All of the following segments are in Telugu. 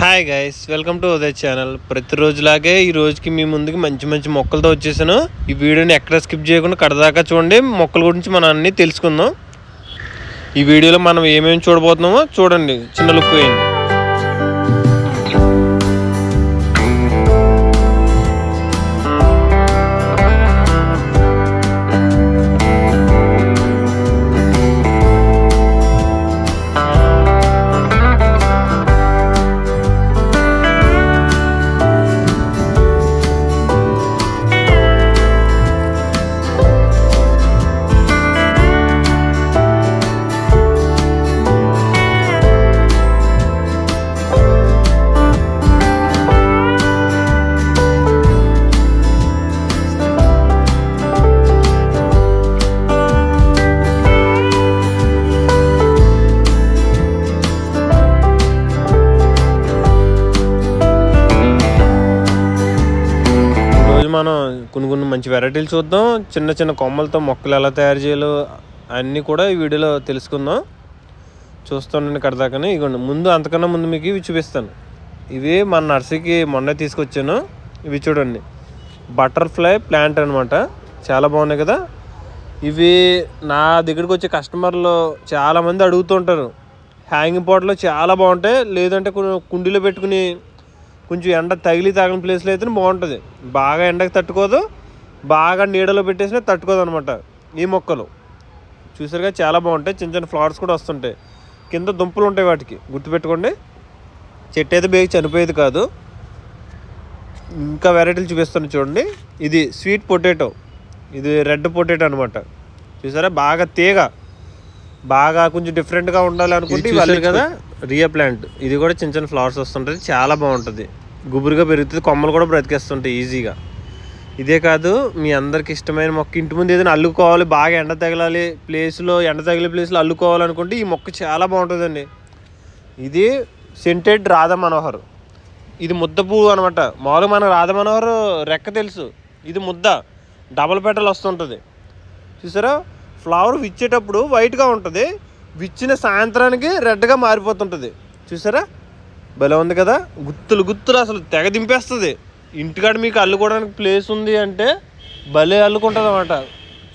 Hi guys welcome to Uday channel ప్రతిరోజులాగే ఈ రోజుకి మీ ముందుకి మంచి మంచి మొక్కలతో వచ్చేసాను. ఈ వీడియోని ఎక్కడ స్కిప్ చేయకుండా కడదాకా చూడండి. మొక్కల గురించి మనం అన్నీ తెలుసుకుందాం. ఈ వీడియోలో మనం ఏమేమి చూడబోతున్నామో చూడండి. చిన్న లుక్ వేయండి ఈరోజు మనం కొన్ని కొన్ని మంచి వెరైటీలు చూద్దాం. చిన్న చిన్న కొమ్మలతో మొక్కలు ఎలా తయారు చేయాలో అన్నీ కూడా ఈ వీడియోలో తెలుసుకుందాం. చూస్తానండి కడదాకనే. ఇగోండి ముందు అంతకన్నా ముందు మీకు ఇవి చూపిస్తాను. ఇవి మన నర్సరీకి మొన్న తీసుకొచ్చాను. ఇవి చూడండి బటర్ఫ్లై ప్లాంట్ అనమాట చాలా బాగున్నాయి కదా. ఇవి నా దగ్గరికి వచ్చే కస్టమర్లు చాలామంది అడుగుతుంటారు హ్యాంగింగ్ పాట్లో చాలా బాగుంటాయి. లేదంటే కొన్ని కుండీలో పెట్టుకుని కొంచెం ఎండ తగిలి తాగిన ప్లేస్లో అయితే బాగుంటుంది. బాగా ఎండకి తట్టుకోదు. బాగా నీడలో పెట్టేసినా తట్టుకోదు అనమాట ఈ మొక్కలు. చూసారుగా చాలా బాగుంటాయి. చిన్న చిన్న ఫ్లవర్స్ కూడా వస్తుంటాయి. కింద దుంపలు ఉంటాయి వాటికి. గుర్తుపెట్టుకోండి. చెట్టు అయితే బేగి చనిపోయేది కాదు. ఇంకా వెరైటీలు చూపిస్తాను చూడండి. ఇది స్వీట్ పొటాటో ఇది రెడ్ పొటాటో అనమాట చూసారా? బాగా తీగ. బాగా కొంచెం డిఫరెంట్గా ఉండాలి అనుకుంటే కదా? Rhoeo plant. ఇది కూడా చిన్న చిన్న ఫ్లవర్స్ వస్తుంటుంది చాలా బాగుంటుంది. గుబురుగా పెరుగుతుంది. కొమ్మలు కూడా బ్రతికేస్తుంటాయి ఈజీగా. ఇదే కాదు మీ అందరికి ఇష్టమైన మొక్క. ఇంటి ముందు ఏదైనా అల్లుకోవాలి బాగా ఎండ తగలాలి ప్లేస్లో ఎండ తగిలే ప్లేస్లో అల్లుకోవాలనుకుంటే ఈ మొక్క చాలా బాగుంటుందండి. ఇది సెంటెడ్ రాధ మనోహర్ ఇది ముద్ద పువ్వు అనమాట. మామూలుగా మన రాధ మనోహర్ రెక్క తెలుసు. ఇది ముద్ద. డబల్ పెటల్ వస్తుంటుంది. చూసారా? ఫ్లవర్ విచ్చేటప్పుడు వైట్గా ఉంటుంది. విచ్చిన సాయంత్రానికి రెడ్గా మారిపోతుంటుంది. చూసారా? భలే ఉంది కదా? గుత్తులు గుత్తులు అసలు తెగ దింపేస్తుంది. ఇంటికాడ మీకు అల్లుకోవడానికి ప్లేస్ ఉంది అంటే భలే అల్లుకుంటుంది అనమాట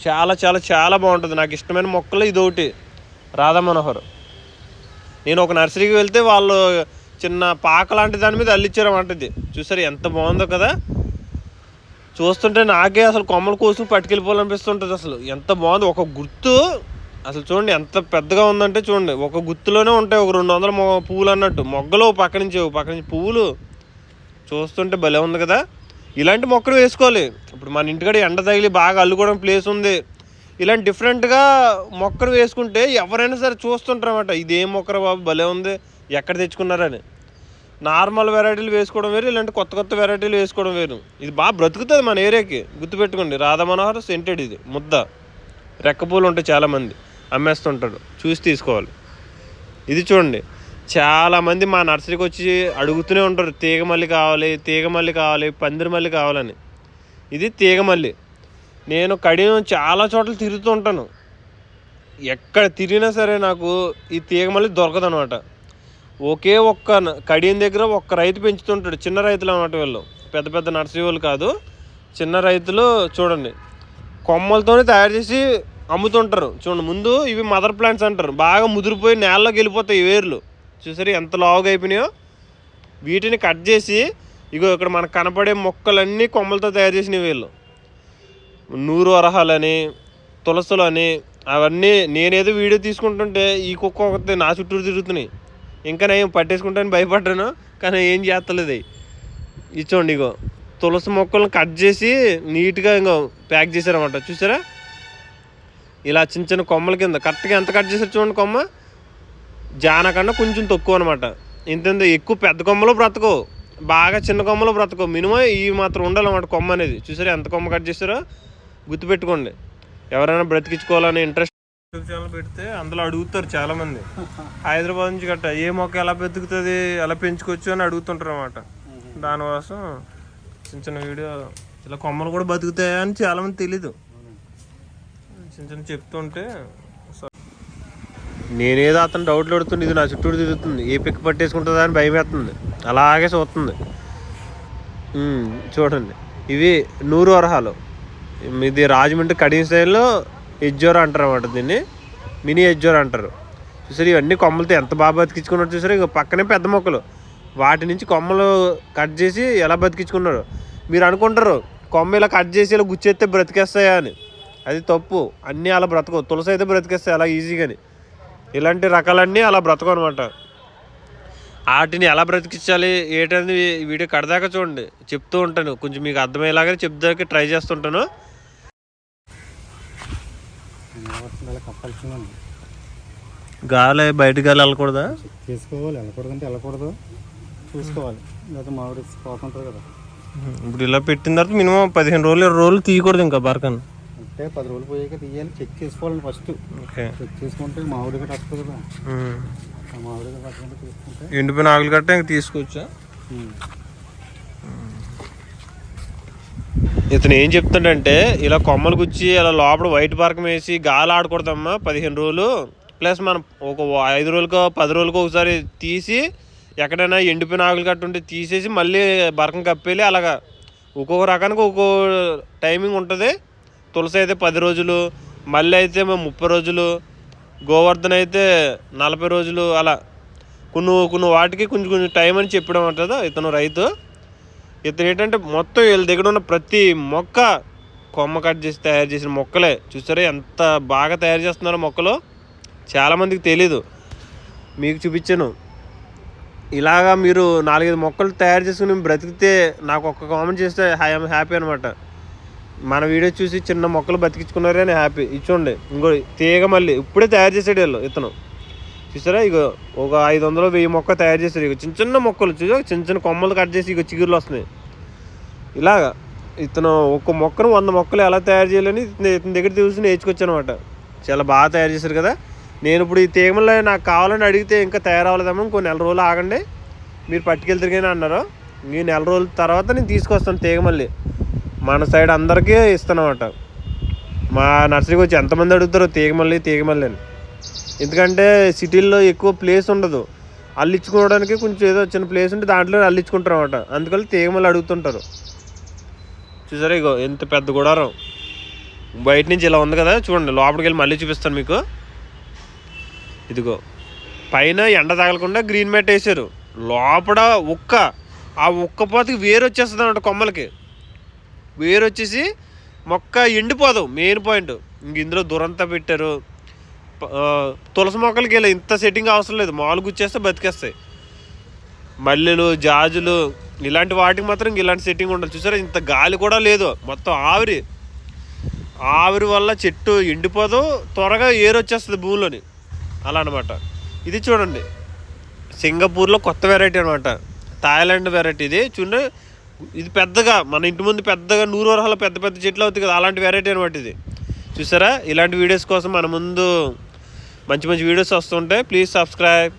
చాలా చాలా చాలా బాగుంటుంది. నాకు ఇష్టమైన మొక్కలు ఇది ఒకటి రాధా మనోహర్. నేను ఒక నర్సరీకి వెళ్తే వాళ్ళు చిన్న పాక లాంటి దాని మీద అల్లిచ్చారన్నమాట ఇది. చూసారు? ఎంత బాగుందో కదా? చూస్తుంటే నాకే అసలు కొమ్మలు కోసుకుని పట్టుకెళ్ళిపోవాలనిపిస్తుంటుంది అసలు. ఎంత బాగుంది. ఒక గుర్తు అసలు చూడండి ఎంత పెద్దగా ఉందంటే చూడండి ఒక గుత్తులోనే ఉంటాయి ఒక రెండు వందల పువ్వులు అన్నట్టు. మొగ్గలు పక్క నుంచి పక్క నుంచి పువ్వులు చూస్తుంటే భలే ఉంది కదా. ఇలాంటి మొక్కలు వేసుకోవాలి. ఇప్పుడు మన ఇంటికాడ ఎండ తగిలి బాగా అల్లుకోవడం ప్లేస్ ఉంది. ఇలాంటి డిఫరెంట్గా మొక్కలు వేసుకుంటే ఎవరైనా సరే చూస్తుంటారు అనమాట ఇది ఏం మొక్కరా బాబు భలే ఉంది. ఎక్కడ తెచ్చుకున్నారని నార్మల్ వెరైటీలు వేసుకోవడం వేరు ఇలాంటి కొత్త కొత్త వెరైటీలు వేసుకోవడం వేరు. ఇది బాగా బ్రతుకుతుంది మన ఏరియాకి గుర్తుపెట్టుకోండి రాధా మనోహర్ సెంటెడ్ ఇది ముద్ద. రెక్కపూలు ఉంటాయి చాలామంది. అమ్మేస్తుంటాడు. చూసి తీసుకోవాలి. ఇది చూడండి. చాలామంది మా నర్సరీకి వచ్చి అడుగుతూనే ఉంటారు తీగమల్లి కావాలి తీగమల్లి కావాలి పందిరి మల్లి కావాలని. ఇది తీగమల్లి నేను కడియం చాలా చోట్ల తిరుగుతూ ఉంటాను. ఎక్కడ తిరిగినా సరే నాకు ఈ తీగమల్లి దొరకదు అనమాట ఒకే ఒక్క కడియం దగ్గర ఒక్క రైతు పెంచుతుంటాడు చిన్న రైతులు అన్నమాట వీళ్ళు. పెద్ద పెద్ద నర్సరీ వాళ్ళు కాదు. చిన్న రైతులు చూడండి. కొమ్మలతోనే తయారు చేసి అమ్ముతుంటారు. చూడండి ముందు ఇవి మదర్ ప్లాంట్స్ అంటారు. బాగా ముదిరిపోయి నేలలోకి వెళ్ళిపోతాయి ఈ వేర్లు. చూసారు ఎంత లావుగా అయిపోయినాయో? వీటిని కట్ చేసి ఇగో ఇక్కడ మనకు కనపడే మొక్కలన్నీ కొమ్మలతో తయారు చేసిన వీళ్ళు నూరు వరహాలని తులసులు అని అవన్నీ నేనేదో వీడియో తీసుకుంటుంటే ఈ కుక్క ఒకటి నా చుట్టూరు తిరుగుతున్నాయి. ఇంకా నేను పట్టేసుకుంటాను భయపడ్డాను కానీ ఏం చేస్తలేదు. ఇచ్చోండి ఇగో తులసి మొక్కలను కట్ చేసి నీట్గా ఇంకో ప్యాక్ చేశారన్నమాట. చూసారా? ఇలా చిన్న చిన్న కొమ్మల కింద. కరెక్ట్గా ఎంత కట్ చేశారు చూడండి కొమ్మ? జాన కన్నా కొంచెం తక్కువ అనమాట ఇంత ఎక్కువ పెద్ద కొమ్మలో బ్రతకవు బాగా చిన్న కొమ్మలో బ్రతకవు మినిమం ఈ మాత్రం ఉండాలన్నమాట కొమ్మ అనేది. చూసారా ఎంత కొమ్మ కట్ చేశారో? గుర్తుపెట్టుకోండి. ఎవరైనా బ్రతికించుకోవాలని ఇంట్రెస్ట్ యూట్యూబ్ ఛానల్ పెడితే అందులో అడుగుతారు చాలా మంది హైదరాబాద్ నుంచి గట్ట ఏ మొక్క ఎలా బతుకుతుంది ఎలా పెంచుకోవచ్చు? అని అడుగుతుంటారు అనమాట దానికోసం చిన్న చిన్న వీడియో ఇలా కొమ్మలు కూడా బతుకుతాయా అని చాలా మంది తెలీదు. చిన్న చిన్న చెప్తుంటే నేనేదో అతను డౌట్లు పడుతుంది ఇది నా చుట్టూరు తిరుగుతుంది. ఏ పిక్ పట్టేసుకుంటుందా అని భయం వేస్తుంది అలాగే చూస్తుంది. చూడండి. ఇవి నూరు వరహాలు. ఇది రాజమండ్రి కడియం స్టైల్లో ఎజ్జోర్ అంటారు అన్నమాట దీన్ని. మినీ ఎజ్జోర్ అంటారు. చూసారు ఇవన్నీ కొమ్మలతో ఎంత బాగా బతికించుకున్నారు చూసారు? ఇక పక్కనే పెద్ద మొక్కలు. వాటి నుంచి కొమ్మలు కట్ చేసి ఎలా బతికించుకున్నారు? మీరు అనుకుంటారు కొమ్మ ఇలా కట్ చేసి ఇలా గుచ్చేస్తే బ్రతికేస్తాయా అని. అది తప్పు. అన్నీ అలా బ్రతకవు. తులసి అయితే బ్రతికేస్తాయి అలా ఈజీగాని. ఇలాంటి రకాలన్నీ అలా బ్రతకవు అనమాట వాటిని ఎలా బ్రతికించాలి ఏంటనేది వీడియో కడదాకా చూడండి. చెప్తూ ఉంటాను. కొంచెం మీకు అర్థమయ్యేలాగా చెప్దాక ట్రై చేస్తుంటాను. గాలి బయట గాలి వెళ్ళకూడదా? చేసుకోవాలి. వెళ్ళకూడదంటే వెళ్ళకూడదు. చూసుకోవాలి. లేదా మామిడి పోతుంటారు కదా. ఇప్పుడు ఇలా పెట్టిన తర్వాత మినిమం పదిహేను రోజులు ఇరవై రోజులు తీయకూడదు ఇంకా బరకన్. అంటే పది రోజులు పోయాక తీయాలి చెక్ చేసుకోవాలండి ఫస్ట్ చెక్ చేసుకుంటే మామిడి గట్ట వస్తుంది కదా. ఆ మామిడి గట్ట పట్టుకుంటే తీసుకుంటే ఎండిపోయిన ఆకులు కట్ట ఇంక తీసుకోవచ్చా. ఇతను ఏం చెప్తాడంటే ఇలా కొమ్మలు గుచ్చి ఇలా లోపల వైట్ పార్కం వేసి గాలి ఆడకూడదమ్మా పదిహేను రోజులు. ప్లస్ మనం ఒక ఐదు రోజులకో పది రోజులకో ఒకసారి తీసి ఎక్కడైనా ఎండిపోయిన ఆకులు కట్టు ఉంటే తీసేసి మళ్ళీ బరకం కప్పేలి అలాగా ఒక్కొక్క రకానికి ఒక్కో టైమింగ్ ఉంటుంది. తులసి అయితే పది రోజులు మళ్ళీ అయితే ముప్పై రోజులు గోవర్ధన అయితే నలభై రోజులు అలా కొన్ని కొన్ని వాటికి కొంచెం కొంచెం టైం అని చెప్పడం అంటుందా ఇతను రైతు. ఇతను ఏంటంటే మొత్తం వీళ్ళ దగ్గర ఉన్న ప్రతి మొక్క కొమ్మ కట్ చేసి తయారు చేసిన మొక్కలే. చూసారా ఎంత బాగా తయారు చేస్తున్నారో మొక్కలు? చాలామందికి తెలీదు. మీకు చూపించాను. ఇలాగా మీరు నాలుగైదు మొక్కలు తయారు చేసుకుని బ్రతికితే నాకు ఒక్క కామెంట్ చేస్తే ఐఎమ్ హ్యాపీ అనమాట మన వీడియో చూసి చిన్న మొక్కలు బతికించుకున్నారే అని హ్యాపీ ఇచ్చోండి ఇంకో తీగ మళ్ళీ ఇప్పుడే తయారు చేసాడు వీళ్ళు ఇతను. చూసారా? ఇక ఒక ఐదు వందలు వెయ్యి మొక్క తయారు చేశారు ఇక చిన్న చిన్న మొక్కలు చూసా చిన్న చిన్న కొమ్మలు కట్ చేసి ఇక చిగురులు వస్తున్నాయి. ఇలాగా ఇతను ఒక్క మొక్కను వంద మొక్కలు ఎలా తయారు చేయాలని ఇతని దగ్గర చూసి నేర్చుకొచ్చానమాట. చాలా బాగా తయారు చేశారు కదా? నేను ఇప్పుడు ఈ తీగమల్లో నాకు కావాలని అడిగితే ఇంకా తయారవ్వలేదమ్మా ఇంకో నెల రోజులు ఆగండి. మీరు పట్టుకెళ్తారు కానీ అన్నారు ఈ నెల రోజుల తర్వాత నేను తీసుకొస్తాను తీగ మళ్ళీ. మన సైడ్ అందరికీ ఇస్తానమాట మా నర్సరీకి వచ్చి ఎంతమంది అడుగుతారో తీగమల్లి తీగమల్లి అని. ఎందుకంటే సిటీల్లో ఎక్కువ ప్లేస్ ఉండదు. అల్లించుకోవడానికి కొంచెం ఏదో చిన్న ప్లేస్ ఉంటే దాంట్లో అల్లించుకుంటారు అనమాట అందుకని తీగమల్లి అడుగుతుంటారు. చూసారా ఇగో ఎంత పెద్ద గుడారం. బయట నుంచి ఇలా ఉంది కదా చూడండి లోపలికి వెళ్ళి మళ్ళీ చూపిస్తాను మీకు. ఇదిగో పైన ఎండ తగలకుండా గ్రీన్ మ్యాట్ వేసారు లోపల ఉక్క ఆ ఉక్క పోతకి వేరు వచ్చేస్తుంది అన్నమాట కొమ్మలకి. వేరు వచ్చేసి మొక్క ఎండిపోదు మెయిన్ పాయింట్ ఇంక ఇందులో దురంతా పెట్టారు. తులసి మొక్కలకి ఇలా ఇంత సెట్టింగ్ అవసరం లేదు. మాలు గుచ్చేస్తే బతికేస్తాయి. మల్లెలు జాజులు ఇలాంటి వాటికి మాత్రం ఇంక ఇలాంటి సెట్టింగ్ ఉండదు చూసారా? ఇంత గాలి కూడా లేదు. మొత్తం ఆవిరి. ఆవిరి వల్ల చెట్టు ఎండిపోదు త్వరగా ఏరు వచ్చేస్తుంది భూమిలోని. అలా అనమాట ఇది చూడండి. సింగపూర్లో కొత్త వెరైటీ అనమాట థాయిలాండ్ వెరైటీ ఇది. చూడండి ఇది పెద్దగా మన ఇంటి ముందు పెద్దగా నూరు వరహాల పెద్ద పెద్ద చెట్లు అవుతాయి కదా అలాంటి వెరైటీ అనమాట ఇది. చూసారా? ఇలాంటి వీడియోస్ కోసం మన ముందు మంచి మంచి వీడియోస్ వస్తుంటే ప్లీజ్ సబ్స్క్రైబ్